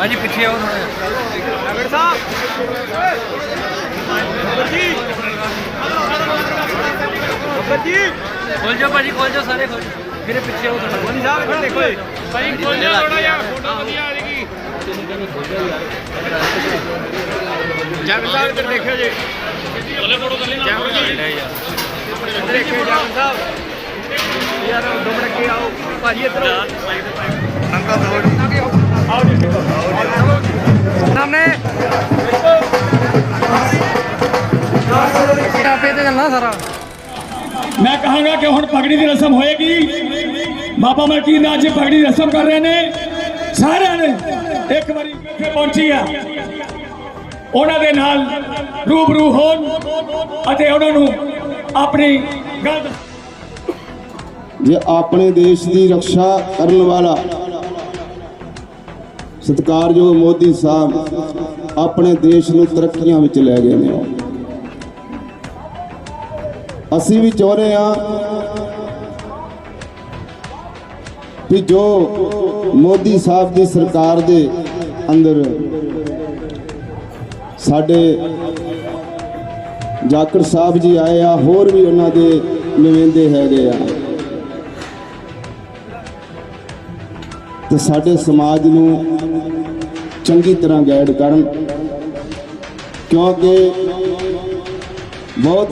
ਭਾਜੀ ਪਿੱਛੇ ਆਓ ਥੋੜਾ ਨਗਰ ਸਾਹਿਬ। ਜੀ। ਬੱਬਰ ਜੀ। ਖੋਲ ਜਾਓ ਭਾਜੀ ਖੋਲ ਜਾਓ ਸਾਰੇ ਖੋਲ ਜਾਓ। ਵੀਰੇ ਪਿੱਛੇ ਆਓ ਥੋੜਾ ਮਨੀ ਸਾਹਿਬ ਇੱਧਰ ਦੇਖੋ ਏ ਭਾਈ ਖੋਲ ਜਾਓ ਥੋੜਾ ਜਿਹਾ ਫੋਟੋ ਵਧੀਆ ਆ ਜਗ ਸਾਹਿਬ ਇੱਧਰ ਦੇਖਿਓ ਜੀ। ਬੋਲੇ ਫੋਟੋ ਕਰ ਲੈਣਾ ਜੀ। ਦੇਖਿਓ ਜਗ ਸਾਹਿਬ। ਯਾਰ ਦੋ ਮਿੰਟ ਅੱਗੇ ਆਓ। ਭਾਜੀ ਇੱਧਰ ਆਓ। ਅੰਕਲ ਦੌੜ ਜੀ ਸਾਹਮਣੇ। ਟਾਪੇ ਤੇ ਚੱਲਣਾ ਸਾਰਾ। ਮੈਂ ਕਹਾਂਗਾ ਕਿ ਹੁਣ ਪਗੜੀ ਦੀ ਰਸਮ ਹੋਏਗੀ। ਬਾਬਾ ਮਲਕੀਨ ਅੱਜ ਪਗੜੀ ਦੀ ਰਸਮ ਕਰ ਰਹੇ ਨੇ। ਸਾਰਿਆਂ ਨੇ ਇੱਕ ਵਾਰੀ ਇੱਥੇ ਪਹੁੰਚੀ ਆ। ਉਹਨਾਂ ਦੇ ਨਾਲ ਰੂਬਰੂ ਹੋਣ ਅਤੇ ਉਹਨਾਂ ਨੂੰ ਆਪਣੀ ਗੱਲ ਜੇ ਆਪਣੇ ਦੇਸ਼ ਦੀ ਰੱਖਿਆ ਕਰਨ ਵਾਲਾ ਸਤਿਕਾਰਯੋਗ ਮੋਦੀ ਸਾਹਿਬ, ਆਪਣੇ ਦੇਸ਼ ਨੂੰ ਤਰੱਕੀਆਂ ਵਿੱਚ ਲੈ ਗਏ ਨੇ। ਅਸੀਂ ਵੀ ਚਾਹੁੰਦੇ ਹਾਂ ਕਿ ਜੋ ਮੋਦੀ ਸਾਹਿਬ ਦੀ ਸਰਕਾਰ ਦੇ ਅੰਦਰ ਸਾਡੇ ਜਾਕਰ ਸਾਹਿਬ ਜੀ ਆਏ ਆ, ਹੋਰ ਵੀ ਉਹਨਾਂ ਦੇ ਨੁਮਾਇੰਦੇ ਹੈਗੇ ਆ। ਤੇ ਸਾਡੇ ਸਮਾਜ ਨੂੰ ਚੰਗੀ ਤਰ੍ਹਾਂ ਗਾਈਡ ਕਰਨ, ਕਿਉਂਕਿ ਬਹੁਤ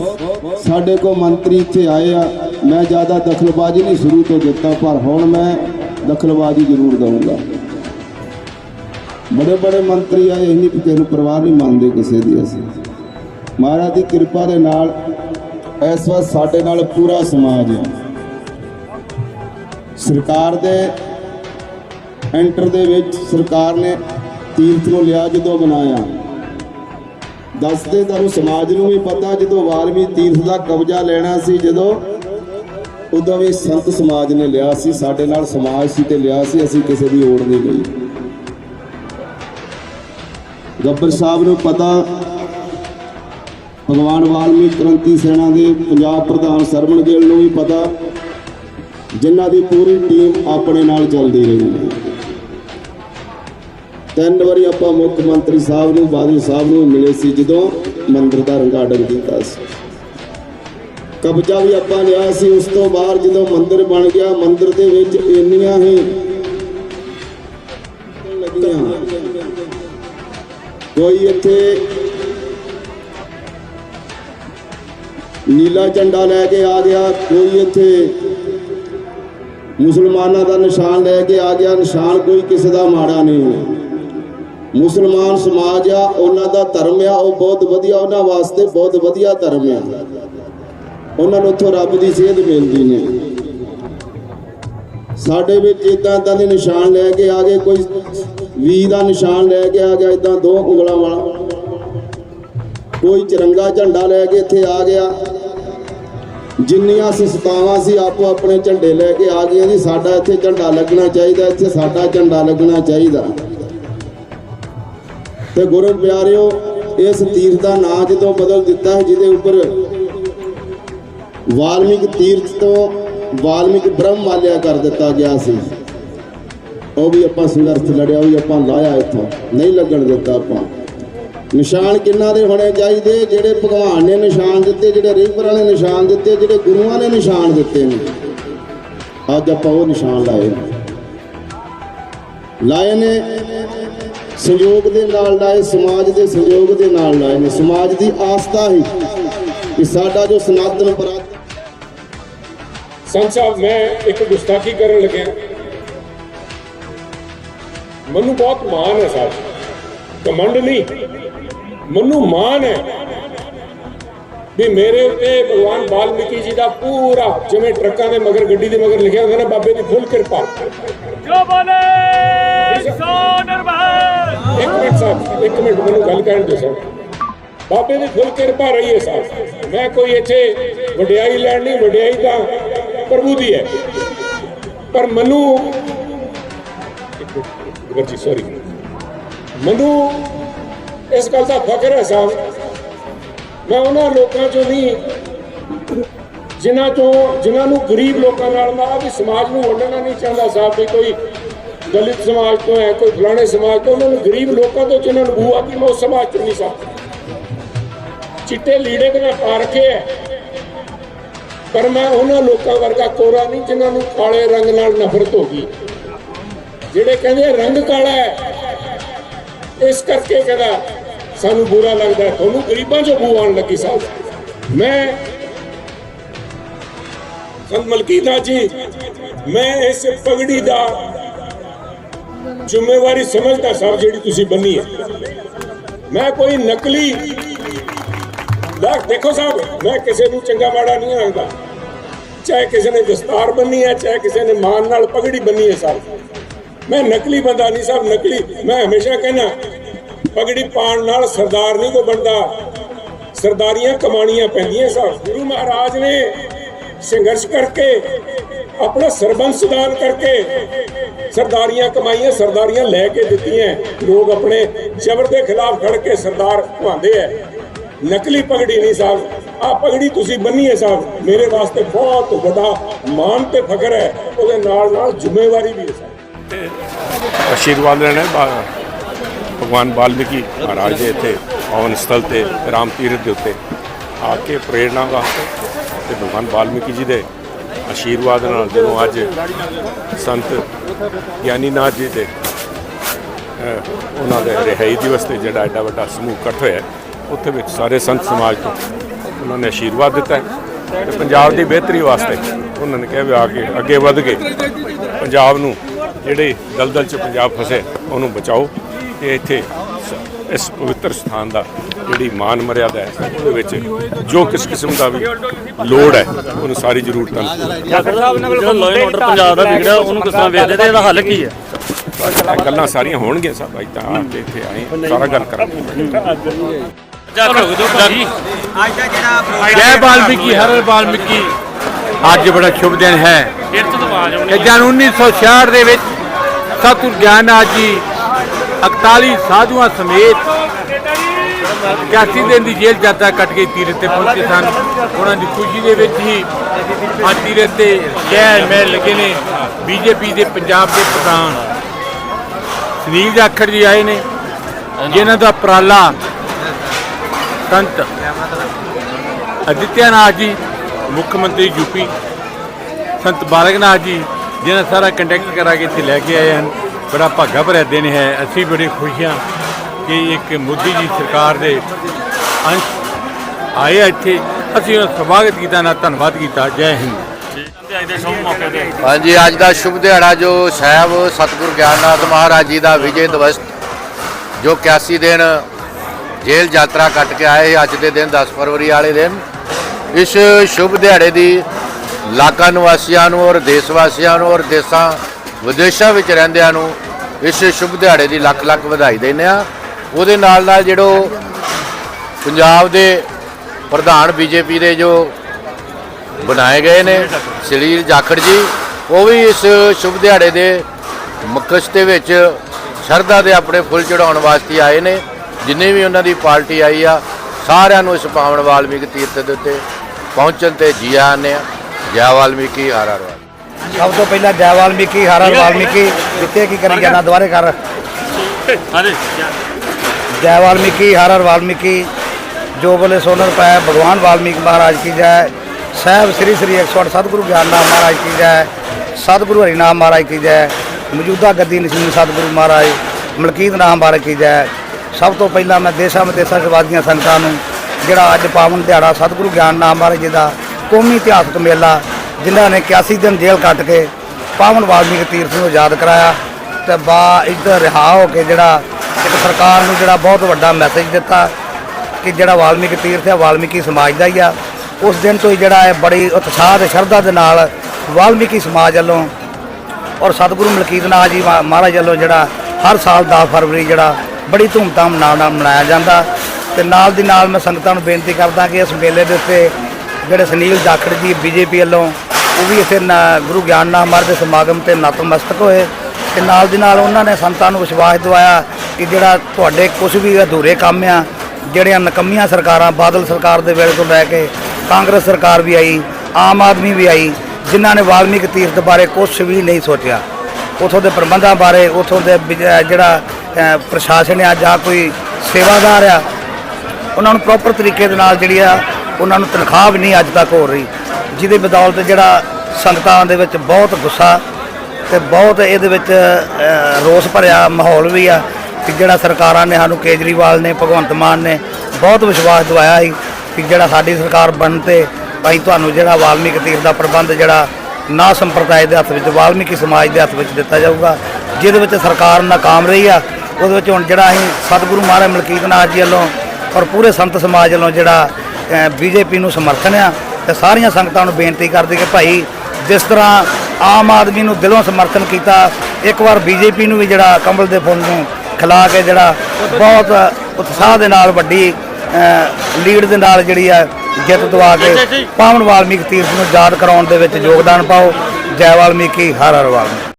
ਸਾਡੇ ਕੋ ਮੰਤਰੀ ਇੱਥੇ ਆਏ ਆ, ਮੈਂ ਜ਼ਿਆਦਾ ਦਖਲਬਾਜ਼ੀ ਨਹੀਂ ਸ਼ੁਰੂ ਤੋਂ ਦਿੱਤਾ, ਪਰ ਹੁਣ ਮੈਂ ਦਖਲਬਾਜ਼ੀ ਜ਼ਰੂਰ ਦਊਂਗਾ। ਬੜੇ ਬੜੇ ਮੰਤਰੀ ਆਏ, ਇੰਨੀ ਕਿਸੇ ਨੂੰ ਪਰਵਾਹ ਨਹੀਂ ਮੰਨਦੇ ਕਿਸੇ ਦੀ ਅਸੀਂ। ਮਹਾਰਾਜ ਦੀ ਕਿਰਪਾ ਦੇ ਨਾਲ ਇਸ ਵਾਰ ਸਾਡੇ ਨਾਲ ਪੂਰਾ ਸਮਾਜ ਹੈ ਸਰਕਾਰ ਦੇ ਐਂਟਰ ਦੇ ਵਿੱਚ ਸਰਕਾਰ ਨੇ ਤੀਰਥ ਨੂੰ ਲਿਆ ਜਦੋਂ ਬਣਾਇਆ ਦੱਸਦੇ ਤੁਹਾਨੂੰ ਸਮਾਜ ਨੂੰ ਵੀ ਪਤਾ ਜਦੋਂ ਵਾਲਮੀ ਤੀਰਥ ਦਾ ਕਬਜ਼ਾ ਲੈਣਾ ਸੀ, ਜਦੋਂ ਉਦੋਂ ਵੀ ਸੰਤ ਸਮਾਜ ਨੇ ਲਿਆ ਸੀ, ਸਾਡੇ ਨਾਲ ਸਮਾਜ ਸੀ ਤੇ ਲਿਆ ਸੀ, ਅਸੀਂ ਕਿਸੇ ਦੀ ਓੜ ਨਹੀਂ ਗਈ ਗੱਬਰ ਸਾਹਿਬ ਨੂੰ ਪਤਾ, ਭਗਵਾਨ ਵਾਲਮੀ ਕ੍ਰਾਂਤੀ ਸੈਨਾ ਦੇ ਪੰਜਾਬ ਪ੍ਰਧਾਨ ਸਰਵਣ ਗਿੱਲ ਨੂੰ ਵੀ ਪਤਾ, ਜਿਨ੍ਹਾਂ ਦੀ ਪੂਰੀ ਟੀਮ ਆਪਣੇ ਨਾਲ ਚੱਲਦੀ ਰਹੀ ਹੈ। ਤਿੰਨ ਵਾਰੀ ਆਪਾਂ ਮੁੱਖ ਮੰਤਰੀ ਸਾਹਿਬ ਨੂੰ, ਬਾਦਲ ਸਾਹਿਬ ਨੂੰ ਮਿਲੇ ਸੀ ਜਦੋਂ ਮੰਦਰ ਦਾ ਰੰਗਾਡਨ ਕੀਤਾ ਸੀ। ਕਬਜ਼ਾ ਵੀ ਆਪਾਂ ਲਿਆ ਸੀ। ਉਸ ਤੋਂ ਬਾਅਦ ਜਦੋਂ ਮੰਦਰ ਬਣ ਗਿਆ, ਮੰਦਰ ਦੇ ਵਿੱਚ ਇੰਨੀਆਂ ਹੀ ਲੱਗੀਆਂ। ਕੋਈ ਇੱਥੇ ਨੀਲਾ ਝੰਡਾ ਲੈ ਕੇ ਆ ਗਿਆ, ਕੋਈ ਇੱਥੇ ਮੁਸਲਮਾਨਾਂ ਦਾ ਨਿਸ਼ਾਨ ਲੈ ਕੇ ਆ ਗਿਆ। ਨਿਸ਼ਾਨ ਕੋਈ ਕਿਸੇ ਦਾ ਮਾੜਾ ਨਹੀਂ। ਹੈ ਮੁਸਲਮਾਨ ਸਮਾਜ ਆ, ਉਹਨਾਂ ਦਾ ਧਰਮ ਆ, ਉਹ ਬਹੁਤ ਵਧੀਆ, ਉਹਨਾਂ ਵਾਸਤੇ ਬਹੁਤ ਵਧੀਆ ਧਰਮ ਆ। ਉਹਨਾਂ ਨੂੰ ਉੱਥੋਂ ਰੱਬ ਦੀ ਸੇਧ ਮਿਲਦੀ ਨੇ ਸਾਡੇ ਵਿੱਚ ਇਦਾਂ ਇਦਾਂ ਦੇ ਨਿਸ਼ਾਨ ਲੈ ਕੇ ਆ ਗਏ, ਕੋਈ ਵੀ ਦਾ ਨਿਸ਼ਾਨ ਲੈ ਕੇ ਆ ਗਿਆ ਇਦਾਂ ਦੋ ਉਂਗਲਾਂ ਵਾਲਾ। ਕੋਈ ਚਰੰਗਾ ਝੰਡਾ ਲੈ ਕੇ ਇੱਥੇ ਆ ਗਿਆ। ਜਿੰਨੀਆਂ ਸੰਸਥਾਵਾਂ ਸੀ, ਆਪੋ ਆਪਣੇ ਝੰਡੇ ਲੈ ਕੇ ਆ ਗਈਆਂ ਜੀ, ਸਾਡਾ ਇੱਥੇ ਝੰਡਾ ਲੱਗਣਾ ਚਾਹੀਦਾ, ਇੱਥੇ ਸਾਡਾ ਝੰਡਾ ਲੱਗਣਾ ਚਾਹੀਦਾ। ਤੇ ਗੁਰੂ ਪਿਆਰਿਓ, ਇਸ ਤੀਰਥ ਦਾ ਨਾਂ ਜਦੋਂ ਬਦਲ ਦਿੱਤਾ ਹੈ, ਜਿਹਦੇ ਉੱਪਰ ਵਾਲਮੀਕ ਤੀਰਥ ਤੋਂ ਵਾਲਮੀਕ ਬ੍ਰਹਮਾਲਿਆ ਕਰ ਦਿੱਤਾ ਗਿਆ ਸੀ। ਉਹ ਵੀ ਆਪਾਂ ਸੰਘਰਸ਼ ਲੜਿਆ, ਉਹ ਵੀ ਆਪਾਂ ਲਾਇਆ ਇੱਥੋਂ। ਨਹੀਂ ਲੱਗਣ ਦਿੱਤਾ ਆਪਾਂ। ਨਿਸ਼ਾਨ ਕਿੰਨਾ ਦੇ ਹੋਣੇ ਚਾਹੀਦੇ? ਜਿਹੜੇ ਭਗਵਾਨ ਨੇ ਨਿਸ਼ਾਨ ਦਿੱਤੇ, ਜਿਹੜੇ ਰਹਿਬਰਾਂ ਨੇ ਨਿਸ਼ਾਨ ਦਿੱਤੇ, ਜਿਹੜੇ ਗੁਰੂਆਂ ਨੇ ਨਿਸ਼ਾਨ ਦਿੱਤੇ ਨੇ। ਅੱਜ ਆਪਾਂ ਉਹ ਨਿਸ਼ਾਨ ਲਾਏ ਲਾਏ ਨੇ ਸੰਯੋਗ ਦੇ ਨਾਲ ਲਾਏ ਸਮਾਜ ਦੇ ਸੰਯੋਗ ਦੇ ਨਾਲ ਲਾਏ ਨੇ। ਸਮਾਜ ਦੀ ਆਸਥਾ ਹੀ ਕਿ ਸਾਡਾ ਜੋ ਸਨਾਤਨ ਪਰਾਤ ਸੰਤ ਸਾਹਿਬ ਮੈਂ ਇੱਕ ਗੁਸਤਾਖੀ ਕਰਨ ਲੱਗਿਆ। ਮੈਨੂੰ ਬਹੁਤ ਮਾਣ ਹੈ ਸਾਹਿਬ ਕਮੰਡ ਨਹੀਂ ਮੈਨੂੰ ਮਾਣ ਹੈ ਵੀ ਮੇਰੇ ਉੱਤੇ ਭਗਵਾਨ ਵਾਲਮੀਕੀ ਜੀ ਦਾ ਪੂਰਾ ਜਿਵੇਂ ਟਰੱਕਾਂ ਦੇ ਮਗਰ ਗੱਡੀ ਦੇ ਮਗਰ ਲਿਖਿਆ ਹੁੰਦਾ ਨਾ ਬਾਬੇ ਦੀ ਫੁੱਲ ਕਿਰਪਾ। ਜੋ ਬੋਲੇ ਸੋ ਨਿਰਭੈ। ਇੱਕ ਮਿੰਟ ਸਾਹਿਬ ਇੱਕ ਮਿੰਟ, ਮੈਨੂੰ ਗੱਲ ਕਰਨ ਦਿਓ ਸਾਹਿਬ ਬਾਬੇ ਦੀ ਫੁੱਲ ਕਿਰਪਾ ਰਹੀ ਹੈ ਸਾਹਿਬ ਮੈਂ ਕੋਈ ਇੱਥੇ ਵਡਿਆਈ ਲੈਣ ਨਹੀਂ, ਵਡਿਆਈ ਤਾਂ ਪ੍ਰਭੂ ਦੀ ਹੈ। ਪਰ ਮੈਨੂੰ ਗੁਰਜੀ ਸੌਰੀ ਮੈਨੂੰ, ਇਸ ਗੱਲ ਦਾ ਫਖਰ ਹੈ ਸਾਹਿਬ ਮੈਂ ਉਹਨਾਂ ਲੋਕਾਂ ਚੋਂ ਨਹੀਂ, ਜਿਨ੍ਹਾਂ ਤੋਂ, ਜਿਨ੍ਹਾਂ ਨੂੰ ਗਰੀਬ ਲੋਕਾਂ ਨਾਲ ਮੈਂ ਵੀ ਸਮਾਜ ਨੂੰ ਵੰਡਣਾ ਨਹੀਂ ਚਾਹੁੰਦਾ ਸਾਹਿਬ ਵੀ ਕੋਈ ਦਲਿਤ ਸਮਾਜ ਤੋਂ ਹੈ, ਕੋਈ ਫਲਾਣੇ ਸਮਾਜ ਤੋਂ, ਉਹਨਾਂ ਨੂੰ ਗਰੀਬ ਲੋਕਾਂ ਤੋਂ ਜਿਨ੍ਹਾਂ ਨੂੰ ਬੂਆ ਕੀ ਮੈਂ ਸਮਾਜ ਤੋਂ ਨਹੀਂ ਸਕਦਾ ਚਿੱਟੇ ਲੀੜੇ ਤੇ ਮੈਂ ਪਾ ਰੱਖੇ ਹੈ, ਪਰ ਮੈਂ ਉਹਨਾਂ ਲੋਕਾਂ ਵਰਗਾ ਕੋਰਾ ਨਹੀਂ ਜਿਨ੍ਹਾਂ ਨੂੰ ਕਾਲੇ ਰੰਗ ਨਾਲ ਨਫ਼ਰਤ ਹੋ ਗਈ। ਜਿਹੜੇ ਕਹਿੰਦੇ ਰੰਗ ਕਾਲਾ ਹੈ, ਇਸ ਕਰਕੇ ਕਹਿੰਦਾ, ਸਾਨੂੰ ਬੁਰਾ ਲੱਗਦਾ ਤੁਹਾਨੂੰ ਗਰੀਬਾਂ 'ਚੋਂ ਬੂ ਆਉਣ ਲੱਗੀ ਸਾਹਿਬ ਮੈਂ ਸੰਤ ਮਲਕੀਦਾਸ ਜੀ, ਮੈਂ ਇਸ ਪਗੜੀ ਦਾ ਜ਼ਿੰਮੇਵਾਰੀ ਸਮਝਦਾ ਸਾਹਿਬ ਜਿਹੜੀ ਤੁਸੀਂ ਬੰਨੀ ਹੈ। ਮੈਂ ਕੋਈ ਨਕਲੀ ਦੇਖ ਦੇਖੋ ਸਾਹਿਬ, ਮੈਂ ਕਿਸੇ ਨੂੰ ਚੰਗਾ ਮਾੜਾ ਨਹੀਂ ਆਂਦਾ। ਚਾਹੇ ਕਿਸੇ ਨੇ ਦਸਤਾਰ ਬੰਨੀ ਹੈ, ਚਾਹੇ ਕਿਸੇ ਨੇ ਮਾਨ ਨਾਲ ਪਗੜੀ ਬੰਨੀ ਹੈ ਸਾਹਿਬ ਮੈਂ ਨਕਲੀ ਬੰਦਾ ਨਹੀਂ ਸਾਹਿਬ ਨਕਲੀ, ਮੈਂ ਹਮੇਸ਼ਾ ਕਹਿੰਦਾ, ਪਗੜੀ ਪਾਣ ਨਾਲ ਸਰਦਾਰ ਨਹੀਂ ਕੋ ਬਣਦਾ। ਸਰਦਾਰੀਆਂ ਕਮਾਣੀਆਂ ਪੈਂਦੀਆਂ ਸਾਹਿਬ ਗੁਰੂ ਮਹਾਰਾਜ ਨੇ ਸੰਘਰਸ਼ ਕਰਕੇ ਆਪਣਾ ਸਰਬੰਸ ਦਾਨ ਕਰਕੇ ਸਰਦਾਰੀਆਂ ਕਮਾਈਆਂ, ਸਰਦਾਰੀਆਂ ਲੈ ਕੇ ਦਿੱਤੀਆਂ। ਲੋਕ ਆਪਣੇ ਜ਼ਬਰ ਦੇ ਖਿਲਾਫ ਖੜ ਕੇ ਸਰਦਾਰ ਕਹਾਉਂਦੇ ਐ ਨਕਲੀ ਪਗੜੀ ਨਹੀਂ ਸਾਹਿਬ। ਆ ਪਗੜੀ ਤੁਸੀਂ ਬੰਨੀ ਹੈ ਸਾਹਿਬ। ਮੇਰੇ ਵਾਸਤੇ ਬਹੁਤ ਵੱਡਾ ਮਾਣ ਤੇ ਫਖਰ ਹੈ। ਉਹਦੇ ਨਾਲ ਨਾਲ ਜ਼ਿੰਮੇਵਾਰੀ ਵੀ ਹੈ ਆਸ਼ੀਰਵਾਦ ਲੈਣਾ ਹੈ। ਭਗਵਾਨ ਵਾਲਮੀਕੀ ਮਹਾਰਾਜ ਦੇ ਇੱਥੇ ਪਵਨ ਸਥਲ ਤੇ ਰਾਮ ਤੀਰਥ ਦੇ ਉੱਤੇ ਆ ਕੇ ਪ੍ਰੇਰਣਾ ਵਾਸਤੇ ਤੇ ਭਗਵਾਨ ਵਾਲਮੀਕੀ ਜੀ ਦੇ ਆਸ਼ੀਰਵਾਦ ਨਾਲ ਜਦੋਂ ਅੱਜ ਸੰਤ ਗਿਆਨੀ ਨਾਥ ਜੀ ਦੇ ਉਹਨਾਂ ਦੇ ਰਿਹਾਈ ਦਿਵਸ ਤੇ ਜਿਹੜਾ ਐਡਾ ਵੱਡਾ ਸਮੂਹ ਇਕੱਠ ਹੋਇਆ, ਉੱਥੇ ਵਿੱਚ ਸਾਰੇ ਸੰਤ ਸਮਾਜ ਤੋਂ ਉਹਨਾਂ ਨੇ ਆਸ਼ੀਰਵਾਦ ਦਿੱਤਾ ਹੈ ਤੇ ਪੰਜਾਬ ਦੀ ਬਿਹਤਰੀ ਵਾਸਤੇ ਉਹਨਾਂ ਨੇ ਕਿਹਾ ਵੀ ਆ ਕੇ ਅੱਗੇ ਵਧ ਕੇ ਪੰਜਾਬ ਨੂੰ ਜਿਹੜੇ ਦਲਦਲ ਚ ਪੰਜਾਬ ਫਸੇ, ਉਹਨੂੰ ਬਚਾਓ ਤੇ ਇੱਥੇ ਸ- ਇਸ ਪਵਿੱਤਰ ਸਥਾਨ ਦਾ ਜਿਹੜੀ ਮਾਨ ਮਰਿਆਦਾ ਹੈ ਉਹਦੇ ਵਿੱਚ ਜੋ ਕਿਸ ਕਿਸਮ ਦਾ ਵੀ ਲੋੜ ਹੈ ਉਹਨੂੰ ਸਾਰੀ ਜ਼ਰੂਰਤਾਂ ਨੂੰ ਪੂਰਾ ਜਿਹੜਾ ਲਾਅ ਆਰਡਰ ਪੰਜਾਬ ਦਾ ਵਿਗੜਿਆ ਉਹਨੂੰ ਕਿਸ ਤਰ੍ਹਾਂ ਵੇਖਦੇ ਤੇ ਇਹਦਾ ਹੱਲ ਕੀ ਹੈ? ਇਹ ਗੱਲਾਂ ਸਾਰੀਆਂ ਹੋਣਗੀਆਂ ਸਭ ਅੱਜ ਤਾਂ ਇੱਥੇ ਆਏ ਸਾਰਾ ਗੱਲ ਕਰਾਂਗੇ। ਜੈ ਵਾਲਮੀਕੀ ਹਰ ਵਾਲਮੀਕੀ ਅੱਜ ਬੜਾ ਸ਼ੁਭ ਦਿਨ ਹੈ। ਫਿਰ ਤੋਂ ਆਵਾਜ਼ ਆਉਣੀ ਕਿ ਜਨ 1966 ਦੇ ਵਿੱਚ ਸਤਿਗੁਰ ਗਿਆਨਨਾਥ ਜੀ 41 ਸਾਧੂਆਂ ਸਮੇਤ 81 ਦਿਨ ਦੀ ਜੇਲ੍ਹ ਯਾਤਰਾ ਕੱਟ ਕੇ ਤੀਰਥ ਤੇ ਪਹੁੰਚੇ ਸਨ। ਉਹਨਾਂ ਦੀ ਖੁਸ਼ੀ ਦੇ ਵਿੱਚ ਹੀ ਅੱਜ ਤੀਰਥ ਤੇ ਸ਼ਹਿਰ ਮਹਿਲ ਲੱਗੇ ਨੇ ਬੀਜੇਪੀ ਦੇ ਪੰਜਾਬ ਦੇ ਪ੍ਰਧਾਨ। ਸੁਨੀਲ ਜਾਖੜ ਜੀ ਆਏ ਨੇ, ਜਿਨ੍ਹਾਂ ਦਾ ਉਪਰਾਲਾ ਸੰਤ ਅਦਿੱਤਿਆਨਾਥ ਜੀ, ਮੁੱਖ ਮੰਤਰੀ ਯੂਪੀ ਸੰਤ ਬਾਲਕਨਾਥ ਜੀ ਜਿਹਨਾਂ ਸਾਰਾ ਕੰਟੈਕਟ ਕਰਾ ਕੇ ਇੱਥੇ ਲੈ ਕੇ ਆਏ ਹਨ। ਬੜਾ ਭਾਗਾ ਭਰਿਆ ਦਿਨ ਹੈ। ਅਸੀਂ ਬੜੇ ਖੁਸ਼ ਹਾਂ ਕਿ ਇੱਕ ਮੋਦੀ ਜੀ ਸਰਕਾਰ ਦੇ ਅੰਸ਼ ਆਏ ਇੱਥੇ। ਅਸੀਂ ਉਹਨਾਂ ਸਵਾਗਤ ਕੀਤਾ ਨਾ ਧੰਨਵਾਦ ਕੀਤਾ। ਜੈ ਹਿੰਦ। ਮੌਕੇ ਹਾਂਜੀ, ਅੱਜ ਦਾ ਸ਼ੁਭ ਦਿਹਾੜਾ ਜੋ ਸਾਹਿਬ ਸਤਿਗੁਰ ਗਿਆਨਨਾਥ ਮਹਾਰਾਜ ਜੀ ਦਾ ਵਿਜੇ ਦਿਵਸ ਜੋ 81 ਦਿਨ ਜੇਲ੍ਹ ਯਾਤਰਾ ਕੱਟ ਕੇ ਆਏ ਅੱਜ ਦੇ ਦਿਨ 10 ਫਰਵਰੀ ਵਾਲੇ ਦਿਨ। ਇਸ ਸ਼ੁਭ ਦਿਹਾੜੇ ਦੀ ਇਲਾਕਾ ਨਿਵਾਸੀਆਂ ਨੂੰ ਔਰ ਦੇਸ਼ ਵਾਸੀਆਂ ਨੂੰ ਔਰ ਦੇਸ਼ਾਂ ਵਿਦੇਸ਼ਾਂ ਵਿੱਚ ਰਹਿੰਦਿਆਂ ਨੂੰ ਇਸ ਸ਼ੁਭ ਦਿਹਾੜੇ ਦੀ ਲੱਖ ਲੱਖ ਵਧਾਈ ਦਿੰਦੇ ਆ ਉਹਦੇ ਨਾਲ ਨਾਲ ਜਿਹੜੋ ਪੰਜਾਬ ਦੇ ਪ੍ਰਧਾਨ ਬੀਜੇਪੀ ਦੇ ਜੋ ਬਣਾਏ ਗਏ ਨੇ, ਸਲੀਲ ਜਾਖੜ ਜੀ, ਉਹ ਵੀ ਇਸ ਸ਼ੁਭ ਦਿਹਾੜੇ ਦੇ ਮਕਸ ਦੇ ਵਿੱਚ ਸ਼ਰਧਾ ਦੇ ਆਪਣੇ ਫੁੱਲ ਚੜਾਉਣ ਵਾਸਤੇ ਆਏ ਨੇ। ਜਿੰਨੇ ਵੀ ਉਹਨਾਂ ਦੀ ਪਾਰਟੀ ਆਈ ਆ, ਸਾਰਿਆਂ ਨੂੰ ਇਸ ਪਾਵਨ ਵਾਲਮੀਕ ਤੀਰਥ ਦੇ ਉੱਤੇ ਪਹੁੰਚਣ ਤੇ ਜੀ ਆਨੇ ਆ। ਜੈ ਵਾਲਮੀਕੀ, ਹਰ ਹਰ ਵਾਲ। ਸਭ ਤੋਂ ਪਹਿਲਾਂ ਜੈ ਵਾਲਮੀਕੀ ਹਰ ਹਰ ਵਾਲਮੀਕੀ ਜਿੱਤੇ ਕੀ ਕਰੀ ਜਾਣਾ? ਦੁਬਾਰੇ ਕਰ। ਹਾਂਜੀ। ਜੈ ਵਾਲਮੀਕੀ ਹਰ ਹਰ ਵਾਲਮੀਕੀ ਜੋ ਬੋਲੇ ਸੋਨਰ ਪਾਇਆ ਭਗਵਾਨ ਵਾਲਮੀਕ ਮਹਾਰਾਜ ਕੀ ਜੈ। ਸਾਹਿਬ ਸ੍ਰੀ ਸ੍ਰੀ 108 ਸਤਿਗੁਰੂ ਗਿਆਨਨਾਮ ਮਹਾਰਾਜ ਕੀ ਜੈ। ਸਤਿਗੁਰੂ ਹਰੀਨਾਮ ਮਹਾਰਾਜ ਕੀ ਜੈ। ਮੌਜੂਦਾ ਗੱਦੀ ਨਸੀਬ ਸਤਿਗੁਰੂ ਮਹਾਰਾਜ ਮਲਕੀਤ ਨਾਮ ਮਹਾਰਾਜ ਕੀ ਜੈ। ਸਭ ਤੋਂ ਪਹਿਲਾਂ ਮੈਂ ਦੇਸ਼ਾਂ ਵਿਦੇਸ਼ਾਂ 'ਚ ਵਾਦੀਆਂ ਸੰਗਤਾਂ ਨੂੰ ਜਿਹੜਾ ਅੱਜ ਪਾਵਨ ਦਿਹਾੜਾ ਸਤਿਗੁਰੂ ਗਿਆਨਨਾਮ ਮਹਾਰਾਜ ਜੀ ਦਾ ਕੌਮੀ ਇਤਿਹਾਸਕ ਮੇਲਾ ਜਿਨ੍ਹਾਂ ਨੇ 81 ਦਿਨ ਜੇਲ੍ਹ ਕੱਟ ਕੇ ਪਾਵਨ ਵਾਲਮੀਕ ਤੀਰਥ ਨੂੰ ਆਜ਼ਾਦ ਕਰਾਇਆ ਤੇ ਬਾ ਇੱਧਰ ਰਿਹਾ ਹੋ ਕੇ ਜਿਹੜਾ ਇੱਕ ਸਰਕਾਰ ਨੂੰ ਜਿਹੜਾ ਬਹੁਤ ਵੱਡਾ ਮੈਸੇਜ ਦਿੱਤਾ ਕਿ ਜਿਹੜਾ ਵਾਲਮੀਕ ਤੀਰਥ ਹੈ, ਵਾਲਮੀਕੀ ਸਮਾਜ ਦਾ ਹੀ ਆ। ਉਸ ਦਿਨ ਤੋਂ ਹੀ ਜਿਹੜਾ ਹੈ ਬੜੀ ਉਤਸ਼ਾਹ ਤੇ ਸ਼ਰਧਾ ਦੇ ਨਾਲ ਵਾਲਮੀਕੀ ਸਮਾਜ ਵੱਲੋਂ ਔਰ ਸਤਿਗੁਰੂ ਮਲਕੀਤ ਨਾਥ ਜੀ ਮਹਾਰਾਜ ਵੱਲੋਂ ਜਿਹੜਾ ਹਰ ਸਾਲ 10 ਫਰਵਰੀ ਜਿਹੜਾ ਬੜੀ ਧੂਮਧਾਮ ਨਾਲ ਨਾਲ ਮਨਾਇਆ ਜਾਂਦਾ ਤੇ ਨਾਲ ਦੀ ਨਾਲ ਮੈਂ ਸੰਗਤਾਂ ਨੂੰ ਬੇਨਤੀ ਕਰਦਾ ਕਿ ਇਸ ਮੇਲੇ ਦੇ ਉੱਤੇ ਜਿਹੜੇ ਸੁਨੀਲ ਜਾਖੜ ਜੀ ਬੀਜੇਪੀ ਵੱਲੋਂ ਉਹ ਵੀ ਇੱਥੇ ਨਾ- ਗੁਰੂ ਗਿਆਨਨਾਥ ਮਹਾਰਾਜ ਦੇ ਸਮਾਗਮ ਤੇ ਨਤਮਸਤਕ ਹੋਏ ਤੇ ਨਾਲ ਦੀ ਨਾਲ ਉਹਨਾਂ ਨੇ ਸੰਤਾਂ ਨੂੰ ਵਿਸ਼ਵਾਸ ਦਿਵਾਇਆ ਕਿ ਜਿਹੜਾ ਤੁਹਾਡੇ ਕੁਝ ਵੀ ਅਧੂਰੇ ਕੰਮ ਆ, ਜਿਹੜੀਆਂ ਨਕੰਮੀਆਂ ਸਰਕਾਰਾਂ ਬਾਦਲ ਸਰਕਾਰ ਦੇ ਵੇਲੇ ਤੋਂ ਲੈ ਕੇ ਕਾਂਗਰਸ ਸਰਕਾਰ ਵੀ ਆਈ, ਆਮ ਆਦਮੀ ਵੀ ਆਈ, ਜਿਨ੍ਹਾਂ ਨੇ ਵਾਲਮੀਕ ਤੀਰਥ ਬਾਰੇ ਕੁਝ ਵੀ ਨਹੀਂ ਸੋਚਿਆ। ਉਥੋਂ ਦੇ ਪ੍ਰਬੰਧਾਂ ਬਾਰੇ, ਉਥੋਂ ਦੇ ਜਿਹੜਾ ਪ੍ਰਸ਼ਾਸਨ ਆ ਜਾਂ ਕੋਈ ਸੇਵਾਦਾਰ ਆ, ਉਹਨਾਂ ਨੂੰ ਪ੍ਰੋਪਰ ਤਰੀਕੇ ਦੇ ਨਾਲ ਜਿਹੜੀ ਆ, ਉਹਨਾਂ ਨੂੰ ਤਨਖਾਹ ਵੀ ਨਹੀਂ ਅੱਜ ਤੱਕ ਹੋ ਰਹੀ। ਜਿਹਦੇ ਬਦੌਲਤ ਜਿਹੜਾ ਸੰਗਤਾਂ ਦੇ ਵਿੱਚ ਬਹੁਤ ਗੁੱਸਾ ਤੇ ਬਹੁਤ ਇਹਦੇ ਵਿੱਚ ਰੋਸ ਭਰਿਆ ਮਾਹੌਲ ਵੀ ਆ ਕਿ ਜਿਹੜਾ ਸਰਕਾਰਾਂ ਨੇ ਸਾਨੂੰ ਕੇਜਰੀਵਾਲ ਨੇ, ਭਗਵੰਤ ਮਾਨ ਨੇ ਬਹੁਤ ਵਿਸ਼ਵਾਸ ਦਿਵਾਇਆ ਸੀ ਕਿ ਜਿਹੜਾ ਸਾਡੀ ਸਰਕਾਰ ਬਣਨ ਤੇ ਭਾਈ ਤੁਹਾਨੂੰ ਜਿਹੜਾ ਵਾਲਮੀਕ ਤੀਰਥ ਦਾ ਪ੍ਰਬੰਧ ਜਿਹੜਾ ਨਾ ਸੰਪਰਦਾਇ ਦੇ ਹੱਥ ਵਿੱਚ, ਵਾਲਮੀਕੀ ਸਮਾਜ ਦੇ ਹੱਥ ਵਿੱਚ ਦਿੱਤਾ ਜਾਊਗਾ, ਜਿਹਦੇ ਵਿੱਚ ਸਰਕਾਰ ਨਾਕਾਮ ਰਹੀ ਆ, ਉਹਦੇ ਵਿੱਚ ਹੁਣ ਜਿਹੜਾ ਅਸੀਂ ਸਤਿਗੁਰੂ ਮਹਾਰਾਜ ਮਲਕੀਤ ਨਾਥ ਜੀ ਵੱਲੋਂ ਔਰ ਪੂਰੇ ਸੰਤ ਸਮਾਜ ਵੱਲੋਂ ਜਿਹੜਾ ਬੀਜੇਪੀ ਨੂੰ ਸਮਰਥਨ ਆ ਤੇ ਸਾਰੀਆਂ ਸੰਗਤਾਂ ਨੂੰ ਬੇਨਤੀ ਕਰਦੇ ਕਿ ਭਾਈ ਜਿਸ ਤਰ੍ਹਾਂ ਆਮ ਆਦਮੀ ਨੂੰ ਦਿਲੋਂ ਸਮਰਥਨ ਕੀਤਾ ਇੱਕ ਵਾਰ ਬੀਜੇਪੀ ਨੂੰ ਵੀ ਜਿਹੜਾ ਕਮਲ ਦੇ ਫੁੱਲ ਨੂੰ ਖਿਲਾ ਕੇ ਜਿਹੜਾ ਬਹੁਤ ਉਤਸ਼ਾਹ ਦੇ ਨਾਲ ਵੱਡੀ ਲੀਡ ਦੇ ਨਾਲ ਜਿਹੜੀ ਆ ਜਿੱਤ ਦਵਾ ਕੇ ਪਾਵਨ ਵਾਲਮੀਕ ਤੀਰਥ ਨੂੰ ਯਾਦ ਕਰਾਉਣ ਦੇ ਵਿੱਚ ਯੋਗਦਾਨ ਪਾਓ। ਜੈ ਵਾਲਮੀਕੀ ਹਰ ਹਰ ਵਾਲਮੀਕੀ।